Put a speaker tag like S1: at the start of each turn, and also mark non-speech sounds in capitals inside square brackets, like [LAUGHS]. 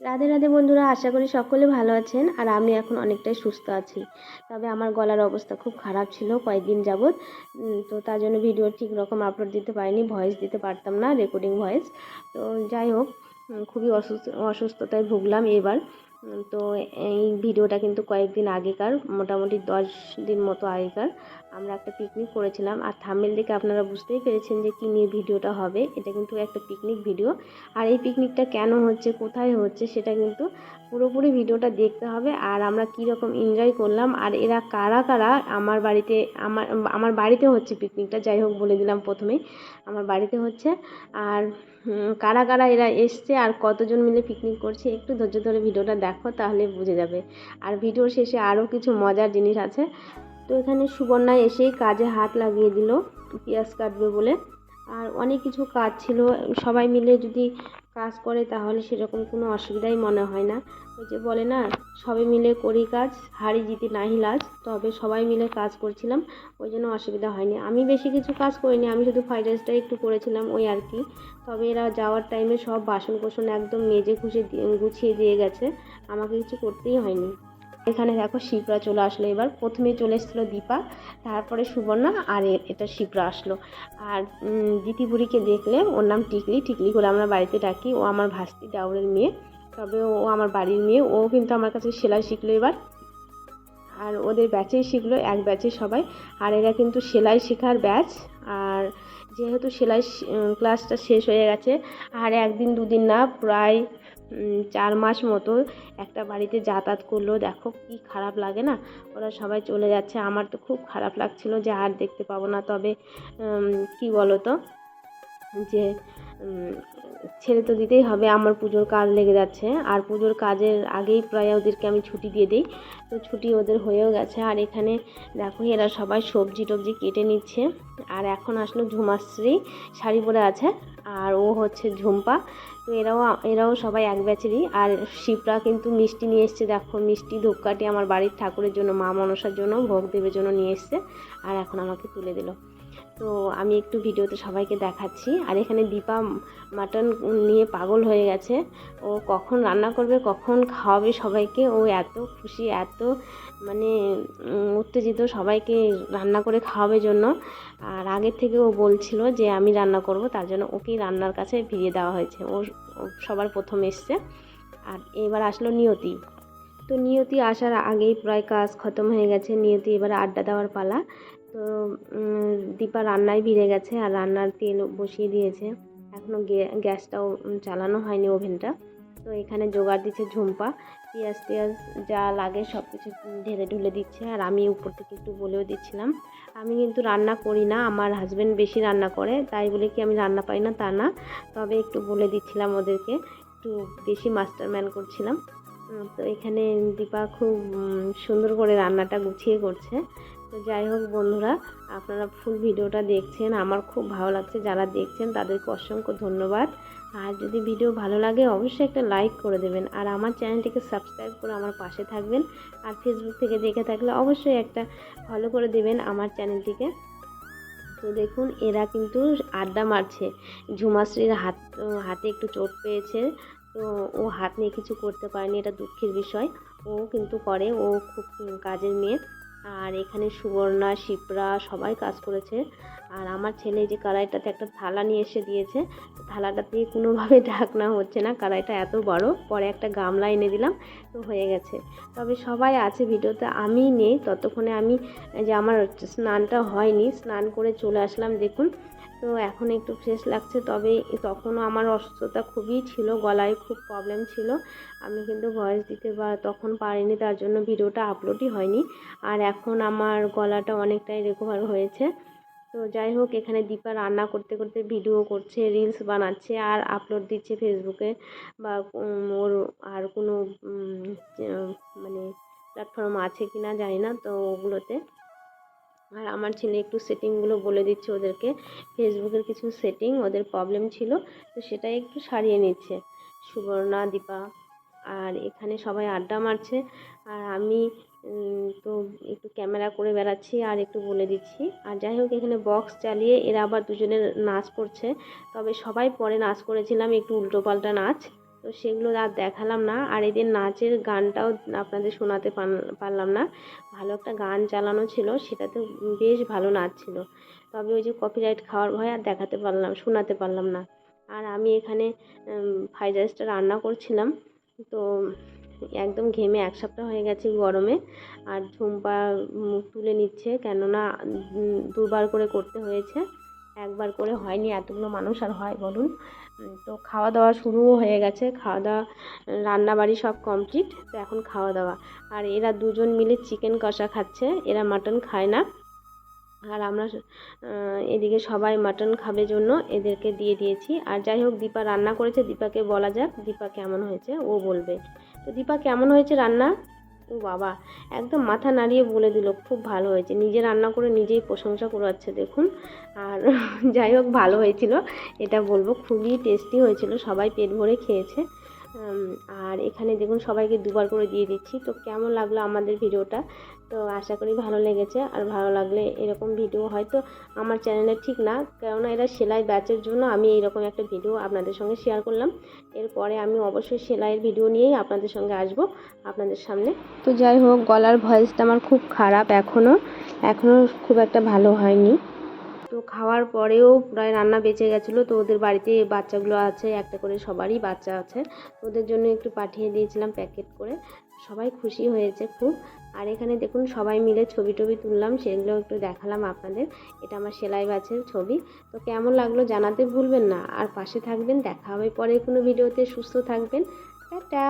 S1: রাধে রাধে বন্ধুরা, আশা করি সকলে ভালো আছেন আর আমি এখন অনেকটাই সুস্থ আছি। তবে আমার গলার অবস্থা খুব খারাপ ছিল কয়েকদিন যাবৎ। তো তার জন্য ভিডিও ঠিক রকম আপলোড দিতে পারিনি ভয়েস দিতে পারতাম না রেকর্ডিং ভয়েস তো যাই হোক খুবই অসুস্থ, অসুস্থতায় ভুগলাম এবার। তো এই ভিডিওটা কিন্তু কয়েকদিন আগেকার, মোটামুটি দশ দিন মতো আগেকার। আমরা একটা পিকনিক করেছিলাম। আর থাম্বেল দেখে আপনারা বুঝতেই পেরেছেন যে কী নিয়ে ভিডিওটা হবে। এটা কিন্তু একটা পিকনিক ভিডিও আর এই পিকনিকটা কেন হচ্ছে, কোথায় হচ্ছে, সেটা কিন্তু পুরোপুরি ভিডিওটা দেখতে হবে। আর আমরা কী রকম এনজয় করলাম, আর এরা কারা কারা আমার বাড়িতে, আমার আমার বাড়িতে হচ্ছে পিকনিকটা যাই হোক বলে দিলাম প্রথমেই। আমার বাড়িতে হচ্ছে। আর কারা কারা এরা এসছে, আর কতজন মিলে পিকনিক করছে, একটু ধৈর্য ধরে ভিডিওটা দেখো তাহলে বুঝে যাবে। আর ভিডিওর শেষে আরও কিছু মজার জিনিস আছে। তো এখানে সুবর্ণা এসেই কাজে হাত লাগিয়ে দিল, পেঁয়াজ কাটবে বলে। আর অনেক কিছু কাজ ছিল, সবাই মিলে যদি কাজ করে তাহলে সেরকম কোনো অসুবিধাই মনে হয় না। ওই যে বলে না সবাই মিলে করি কাজ হারি জিতি নাহি লাজ। তবে সবাই মিলে কাজ করছিলাম ওই জন্য অসুবিধা হয়নি। আমি বেশি কিছু কাজ করিনি আমি শুধু ফ্রাইড রাইসটাই একটু করেছিলাম ওই আর কি। তবে এরা যাওয়ার টাইমে সব বাসন কোসন একদম মেজে দিয়ে- গুছিয়ে দিয়ে গেছে। আমাকে কিছু করতেই হয়নি। এখানে দেখো শিপ্রা চলে আসলো এবার। প্রথমে চলে এসেছিল দীপা তারপরে সুবর্ণা আর এটা শিপ্রা আসলো। আর উম, দিতি বুড়িকে দেখলে ওর নাম টিকলি টিকলি করে আমরা বাড়িতে ডাকি। ও আমার ভাস্তি ডাউরের মেয়ে। তবে ও আমার বাড়ির মেয়ে, ও কিন্তু আমার কাছে সেলাই শিখলো এবার। আর ওদের ব্যাচেই শিখলো, এক ব্যাচে সবাই। আর এরা কিন্তু সেলাই শেখার ব্যাচ আর যেহেতু সেলাই ক্লাসটা শেষ হয়ে গেছে, আর একদিন দুদিন না, প্রায় চার মাস মতো একটা বাড়িতে যাতায়াত করল। দেখো কি খারাপ লাগে না? ওরা সবাই চলে যাচ্ছে। আমার তো খুব খারাপ লাগছিল যে আর দেখতে পাবো না। তবে কি বলো তো যে ছেড়ে তো দিতেই হবে, আমার পুজোর কাজ লেগে যাচ্ছে। আর পুজোর কাজের আগেই প্রায় ওদেরকে আমি ছুটি দিয়ে দিই। তো ছুটি ওদের হয়েও গেছে। আর এখানে দেখো, এরা সবাই সবজি টবজি কেটে নিচ্ছে। আর এখন আসলো ঝুমাশ্রী শাড়ি পরে আছে, আর ও হচ্ছে ঝুম্পা। তো এরাও এরাও সবাই এক ব্যাচেরই। আর শিবরা কিন্তু মিষ্টি নিয়ে এসছে, দেখো, মিষ্টি ধূপকাঠি আমার বাড়ির ঠাকুরের জন্য, মা মনসার জন্য, ভোগ দেবের জন্য নিয়ে এসছে। আর এখন আমাকে তুলে দিল। তো আমি একটু ভিডিওতে সবাইকে দেখাচ্ছি। আর এখানে দীপা মাটন নিয়ে পাগল হয়ে গেছে। ও কখন রান্না করবে, কখন খাওয়াবে সবাইকে, ও এত খুশি, এত মানে উত্তেজিত সবাইকে রান্না করে খাওয়াবে জন্য। আর আগের থেকে ও বলছিল যে, আমি রান্না করব। তার জন্য ওকেই রান্নার কাছে ফিরিয়ে দেওয়া হয়েছে। ও সবার প্রথম এসছে। আর এবার আসলো নিয়তি। তো নিয়তি আসার আগেই প্রায় কাজ খতম হয়ে গেছে। নিয়তি এবার আড্ডা দেওয়ার পালা। তো দীপা রান্নায় ভিড়ে গেছে আর রান্নার তেল বসিয়ে দিয়েছে। এখনও গ্যাসটাও চালানো হয়নি ওভেনটা। তো এখানে জোগাড় দিচ্ছে ঝুম্পা। পেঁয়াজ টেয়াজ যা লাগে সব কিছু ঢেলে ঢুলে দিচ্ছে। আর আমি উপর থেকে একটু বলেও দিচ্ছিলাম, আমি কিন্তু রান্না করি না, আমার হাজব্যান্ড বেশি রান্না করে, তাই বলে কি আমি রান্না পাই না তা না। তবে একটু বলে দিচ্ছিলাম ওদেরকে, একটু বেশি মাস্টার ম্যান করছিলাম। তো এখানে দীপা খুব সুন্দর করে রান্নাটা গুছিয়ে করছে। তো যাই হোক বন্ধুরা, আপনারা ফুল ভিডিওটা দেখছেন, আমার খুব ভালো লাগছে যারা দেখছেন তাদেরকে অসংখ্য ধন্যবাদ। আর যদি ভিডিও ভালো লাগে অবশ্যই একটা লাইক করে দেবেন, আর আমার চ্যানেলটিকে সাবস্ক্রাইব করে আমার পাশে থাকবেন, আর ফেসবুক থেকে দেখে থাকলে অবশ্যই একটা ফলো করে দেবেন আমার চ্যানেলটিকে। তো দেখুন, এরা কিন্তু আড্ডা মারছে ঝুমাশ্রীর হাত, হাতে একটু চোট পেয়েছে, তো ও হাত নিয়ে কিছু করতে পারেনি, এটা দুঃখের বিষয়। ও কিন্তু করে, ও খুব কাজের মেয়ে। আর এখানে সুবর্ণা, শিপরা সবাই কাজ করেছে। আর আমার ছেলে যে কড়াইটাতে একটা থালা নিয়ে এসে দিয়েছে, থালাটা দিয়ে কোনোভাবে [LAUGHS] ঢাকনা হচ্ছে না, কড়াইটা এত বড়, পরে একটা গামলা এনে দিলাম, তো হয়ে গেছে। তবে সবাই আছে ভিডিওতে, আমি নেই, ততক্ষণে আমি যে আমার স্নানটা হয়নি, স্নান করে চলে আসলাম, দেখুন। তো এখন একটু ফ্রেশ লাগছে, তবে তখনও আমার অসুস্থতা খুবই ছিল, গলায় খুব প্রবলেম ছিল। আমি কিন্তু ভয়েস দিতে বা তখন পারিনি, তার জন্য ভিডিওটা আপলোডই হয়নি। আর এখন আমার গলাটা অনেকটাই রিকভার হয়েছে। তো যাই হোক, এখানে দীপা রান্না করতে করতে ভিডিও করছে রিলস বানাচ্ছে আর আপলোড দিচ্ছে ফেসবুকে বা ওর আর কোনো মানে প্ল্যাটফর্ম আছে কি না জানি না, তো ওগুলোতে। আর আমার ছেলে একটু সেটিংগুলো বলে দিচ্ছে ওদেরকে। ফেসবুকের কিছু সেটিং ওদের প্রবলেম ছিল, তো সেটাই একটু সারিয়ে নিচ্ছে। সুবর্ণা, দীপা, আর এখানে সবাই আড্ডা মারছে। আর আমি তো একটু ক্যামেরা করে বেড়াচ্ছি আর একটু বলে দিচ্ছি। আর যাই হোক, এখানে বক্স চালিয়ে এরা আবার দুজনে নাচ করছে। তবে সবাই পরে নাচ করেছিলাম, একটু উল্টোপাল্টা নাচ। তো সেগুলো আর দেখালাম না। আর এদের নাচের গানটাও আপনাদের শোনাতে পারলাম না। ভালো একটা গান চালানো ছিল সেটাতে বেশ ভালো নাচ ছিল। তবে ওই যে কপিরাইট খাওয়ার ভয় আর দেখাতে পারলাম, শোনাতে পারলাম না। আর আমি এখানে ফ্রাইড রাইসটা রান্না করছিলাম। তো একদম ঘেমে এক সপ্তাহ হয়ে গেছে গরমে। আর ঝুম্পা মুখ তুলে নিচ্ছে, কেননা দুবার করে করতে হয়েছে। একবার করে হয়নি, এতগুলো মানুষ আর হয় বলুন। তো খাওয়া দাওয়া শুরুও হয়ে গেছে খাওয়া দাওয়া রান্না বাড়ি সব কমপ্লিট তো এখন খাওয়া দাওয়া আর এরা দুজন মিলে চিকেন কষা খাচ্ছে, এরা মাটন খায় না। আর আমরা এদিকে সবাই মাটন খাবে জন্য এদেরকে দিয়ে দিয়েছি। আর যাই হোক, দীপা রান্না করেছে, দীপাকে বলা যাক, দীপা কেমন হয়েছে, ও বলবে। তো দীপা, কেমন হয়েছে রান্না? ও বাবা, একদম মাথা নাড়িয়ে বলে দিল, খুব ভালো হয়েছে। নিজে রান্না করে নিজেই প্রশংসা করাচ্ছে দেখুন। আর [LAUGHS] যাই হোক, ভালো হয়েছিল, এটা বলব, খুবই টেস্টি হয়েছিল, সবাই পেট ভরে খেয়েছে। আর এখানে দেখুন সবাইকে দুবার করে দিয়ে দিচ্ছি। তো কেমন লাগল আমাদের ভিডিওটা? তো আশা করি ভালো লেগেছে। আর ভালো লাগলে এরকম ভিডিও হয়তো আমার চ্যানেলে ঠিক না। কেননা এরা সেলাই ব্যাচের জন্য আমি এইরকম একটা ভিডিও আপনাদের সঙ্গে শেয়ার করলাম। এরপরে আমি অবশ্যই সেলাইয়ের ভিডিও নিয়েই আপনাদের সঙ্গে আসব আপনাদের সামনে। তো যাই হোক, গলার ভয়েসটা আমার খুব খারাপ এখনও এখনও খুব একটা ভালো হয়নি। তো খাওয়ার পরেও প্রায় রান্না বেঁচে গেছিল। তো ওদের বাড়িতে বাচ্চাগুলো আছে, একটা করে সবারই বাচ্চা আছে। ওদের জন্য একটু পাঠিয়ে দিয়েছিলাম প্যাকেট করে। সবাই খুশি হয়েছে খুব। আর এখানে দেখুন, সবাই মিলে ছবি টবি তুললাম, সেগুলো একটু দেখালাম আপনাদের। এটা আমার সেলাই ব্যাচের ছবি। তো কেমন লাগল জানাতে ভুলবেন না। আর পাশে থাকবেন, দেখা হবে পরে কোনো ভিডিওতে। সুস্থ থাকবেন। টাটা!